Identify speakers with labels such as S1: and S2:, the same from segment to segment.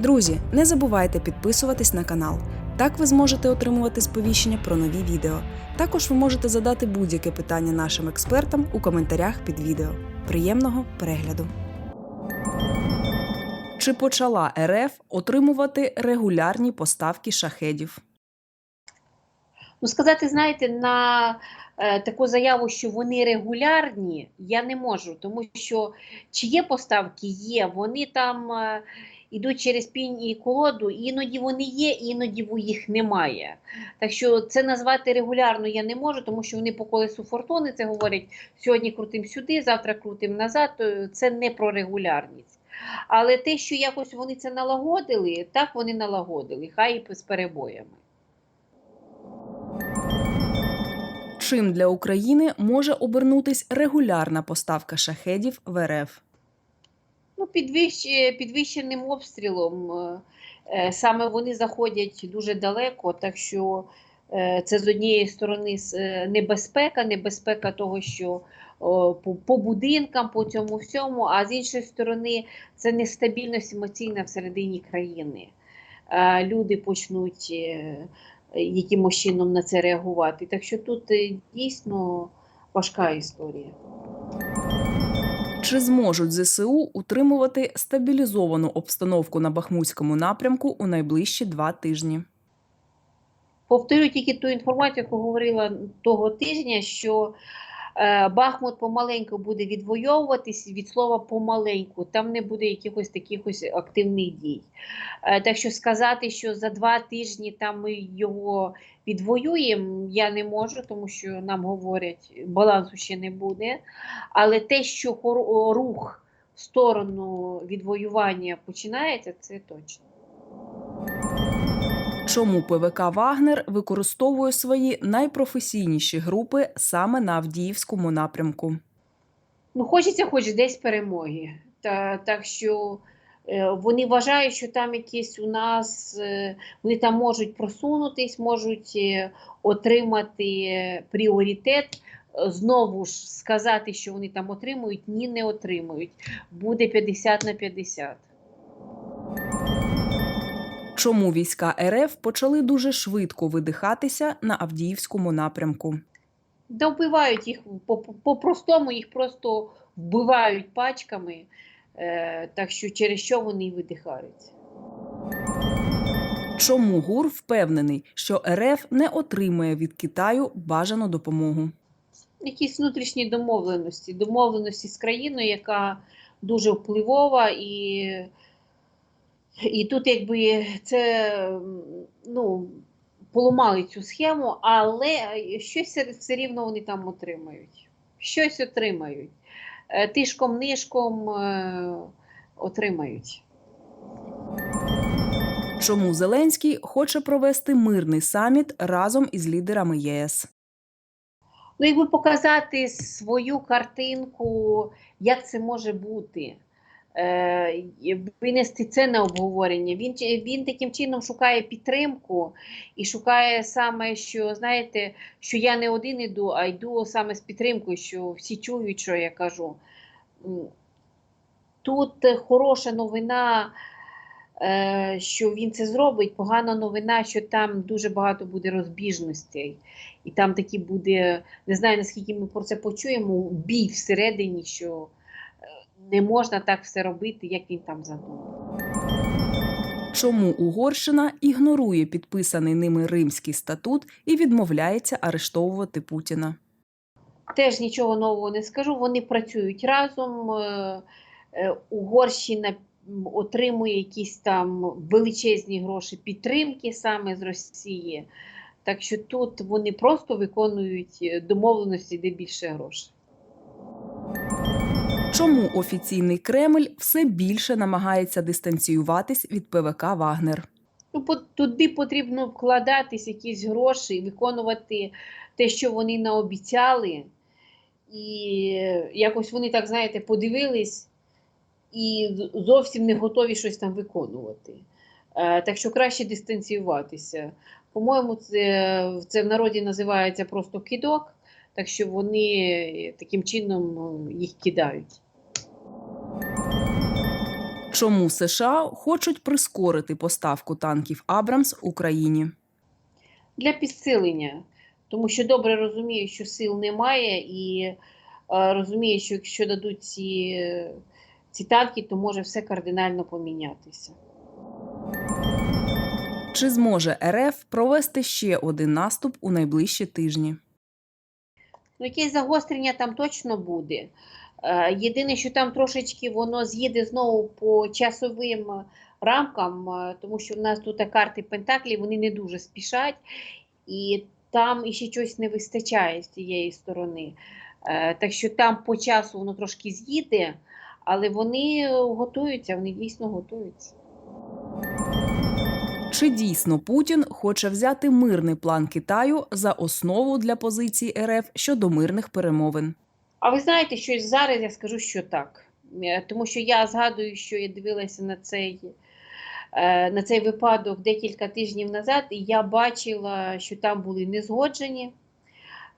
S1: Друзі, не забувайте підписуватись на канал. Так ви зможете отримувати сповіщення про нові відео. Також ви можете задати будь-яке питання нашим експертам у коментарях під відео. Приємного перегляду! Чи почала РФ отримувати регулярні поставки шахедів?
S2: Ну, сказати, знаєте, на е, таку заяву, що вони регулярні, я не можу, тому що чи є поставки, є. Вони там е, йдуть через пінь і колоду, іноді вони є, іноді їх немає. Так що це назвати регулярно я не можу, тому що вони по колесу фортуни це говорять: сьогодні крутим сюди, завтра крутим назад. Це не про регулярність. Але те, що якось вони це налагодили, так вони налагодили, хай і з перебоями.
S1: Чим для України може обернутись регулярна поставка шахедів в РФ?
S2: Ну, підвищ, підвищеним обстрілом. е, е, Саме вони заходять дуже далеко, так що е, це з однієї сторони небезпека, небезпека того, що по, будинкам, по цьому всьому, а з іншої сторони, це нестабільність емоційна всередині країни. Люди почнуть якимось чином на це реагувати. Так що тут дійсно важка історія.
S1: Чи зможуть ЗСУ утримувати стабілізовану обстановку на Бахмутському напрямку у найближчі два тижні?
S2: Повторю тільки ту інформацію, яку говорила того тижня, що Бахмут помаленьку буде відвоюватись від слова помаленьку, там не буде якихось таких ось активних дій. Е, так що сказати, що за два тижні там ми його відвоюємо, я не можу, тому що нам говорять, балансу ще не буде. Але те, що рух в сторону відвоювання починається, це точно.
S1: Чому ПВК Вагнер використовує свої найпрофесійніші групи саме на Авдіївському напрямку?
S2: Ну, хочеться хоч десь перемоги. Та, так що е, вони вважають, що там якісь у нас, е, вони там можуть просунутись, можуть е, отримати пріоритет. Знову ж сказати, що вони там отримують, ні, не отримують. Буде 50 на 50.
S1: Чому війська РФ почали дуже швидко видихатися на Авдіївському напрямку?
S2: Да вбивають їх по- по- по-простому, їх просто вбивають пачками, е, так що через що вони і видихають.
S1: Чому ГУР впевнений, що РФ не отримує від Китаю бажану допомогу?
S2: якісь внутрішні домовленості, домовленості з країною, яка дуже впливова, і, і тут якби це ну, поламали цю схему, але щось все- рівно вони там отримають. Щось отримають. Е, Тишком-нишком е, отримають.
S1: Чому Зеленський хоче провести мирний саміт разом із лідерами ЄС?
S2: Ну, якби показати свою картинку, як це може бути, винести це на обговорення. Він, він таким чином шукає підтримку і шукає саме, що знаєте, що я не один іду, а йду саме з підтримкою, що всі чують, що я кажу. Тут е, хороша новина, е, що він це зробить. Погана новина, що там дуже багато буде розбіжностей. І там такі буде, не знаю наскільки ми про це почуємо, бій всередині, що е, не можна так все робити, як він там задумав.
S1: Чому Угорщина ігнорує підписаний ними Римський статут і відмовляється арештовувати Путіна?
S2: Теж нічого нового не скажу. Вони працюють разом. е, е, Угорщина отримує якісь там величезні гроші підтримки саме з Росії. Так що тут вони просто виконують е, домовленості, де більше грошей.
S1: Чому офіційний Кремль все більше намагається дистанціюватись від ПВК Вагнер?
S2: Ну, туди потрібно вкладатись якісь гроші, виконувати те, що вони наобіцяли. І якось вони так, знаєте, подивились і зовсім не готові щось там виконувати. Е, Так що краще дистанціюватися. По-моєму, це, це в народі називається просто кидок, так що вони таким чином е, їх кидають.
S1: Чому США хочуть прискорити поставку танків Абрамс Україні?
S2: Для підсилення, тому що добре розумію, що сил немає, і е, розумію, що якщо дадуть ці, е, ці танки, то може все кардинально помінятися.
S1: Чи зможе РФ провести ще один наступ у найближчі тижні?
S2: Ну, якесь загострення там точно буде. Е, Єдине, що там трошечки воно з'їде знову по часовим рамкам, е, тому що в нас тут карти Пентаклі, вони не дуже спішать, і там іще щось не вистачає з цієї сторони. Е, Так що там по часу воно трошки з'їде, але вони готуються, вони дійсно готуються.
S1: Чи дійсно Путін хоче взяти мирний план Китаю за основу для позиції РФ щодо мирних перемовин?
S2: А ви знаєте, що зараз я скажу, що так. Е, Тому що я згадую, що я дивилася на цей, е, на цей випадок декілька тижнів назад, і я бачила, що там були незгоджені.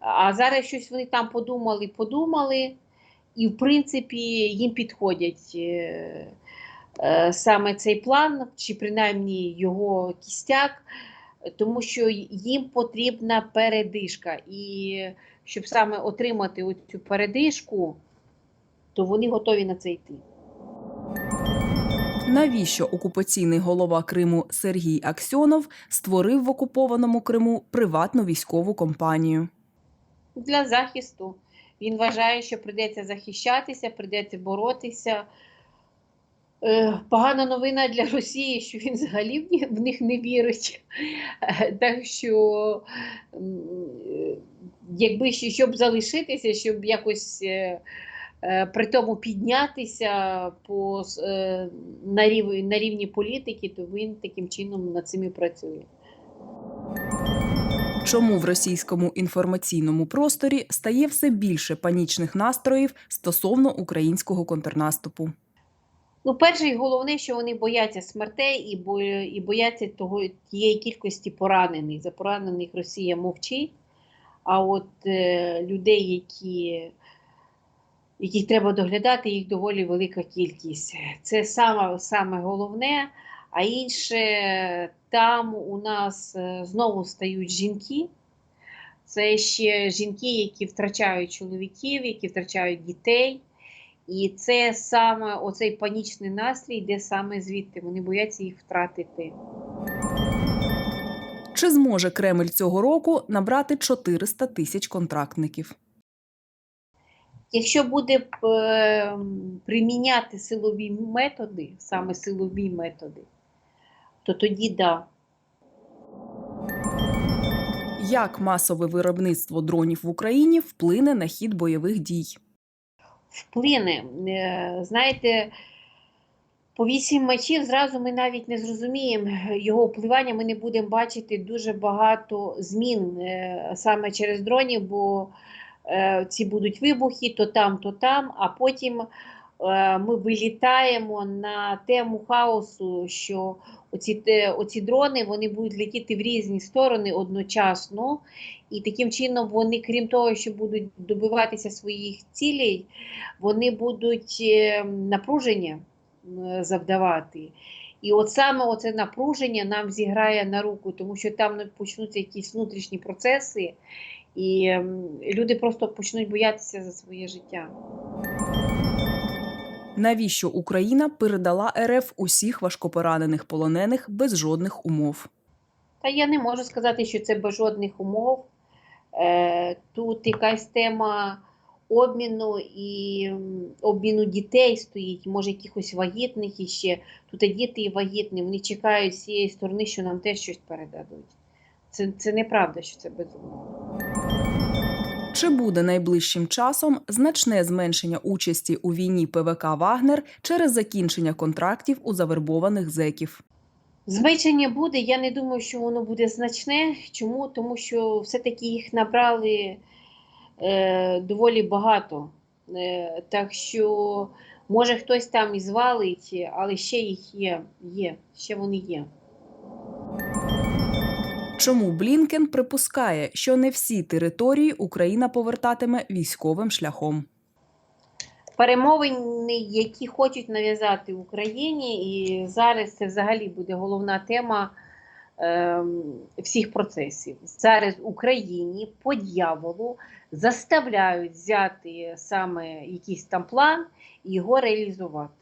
S2: А зараз щось вони там подумали, подумали, і, в принципі, їм підходять е, саме цей план, чи принаймні його кістяк, тому що їм потрібна передишка. І щоб саме отримати цю передишку, то вони готові на це йти.
S1: Навіщо окупаційний голова Криму Сергій Аксьонов створив в окупованому Криму приватну військову компанію?
S2: Для захисту. Він вважає, що прийдеться захищатися, прийдеться боротися. Е, Погана новина для Росії, що він взагалі в них, не вірить. Е, Так що, е, якби щоб залишитися, щоб якось при тому піднятися по, на, рівні, на рівні політики, то він таким чином над цим і працює.
S1: Чому в російському інформаційному просторі стає все більше панічних настроїв стосовно українського контрнаступу?
S2: Ну, перше і головне, що вони бояться смертей і бо, і бояться того тієї кількості поранених. За поранених Росія мовчить. А от е, людей, які, яких треба доглядати, їх доволі велика кількість. Це саме, саме головне. А інше, там у нас е, знову стають жінки. Це ще жінки, які втрачають чоловіків, які втрачають дітей. І це саме оцей панічний настрій йде саме звідти. Вони бояться їх втратити.
S1: Чи зможе Кремль цього року набрати 400 тисяч контрактників?
S2: Якщо буде е, приміняти силові методи, саме силові методи, то тоді да.
S1: Як масове виробництво дронів в Україні вплине на хід бойових дій?
S2: Вплине. Е, Знаєте, по вісім матчів зразу ми навіть не зрозуміємо його впливання. Ми не будемо бачити дуже багато змін е, саме через дронів, бо е, ці будуть вибухи то там, то там, а потім ми вилітаємо на тему хаосу, що оці, оці дрони вони будуть летіти в різні сторони одночасно. І таким чином вони, крім того, що будуть добиватися своїх цілей, вони будуть е, напруження завдавати. І от саме оце напруження нам зіграє на руку, тому що там почнуться якісь внутрішні процеси, і люди просто почнуть боятися за своє життя.
S1: Навіщо Україна передала РФ усіх важкопоранених полонених без жодних умов?
S2: Та я не можу сказати, що це без жодних умов. Е, тут якась тема обміну і обміну дітей стоїть, може якихось вагітних іще. Тут і діти і вагітні, вони чекають з цієї сторони, що нам теж щось передадуть. Це, це неправда, що це без умов.
S1: Чи буде найближчим часом значне зменшення участі у війні ПВК Вагнер через закінчення контрактів у завербованих зеків?
S2: Зменшення буде, я не думаю, що воно буде значне. Чому? Тому що все-таки їх набрали е, доволі багато. Е, так що, може, хтось там і звалить, але ще їх є, є, ще вони є.
S1: Чому Блінкен припускає, що не всі території Україна повертатиме військовим шляхом?
S2: перемовини, які хочуть нав'язати Україні, і зараз це взагалі буде головна тема ем, всіх процесів. Зараз Україні по дьяволу заставляють взяти саме якийсь там план і його реалізувати.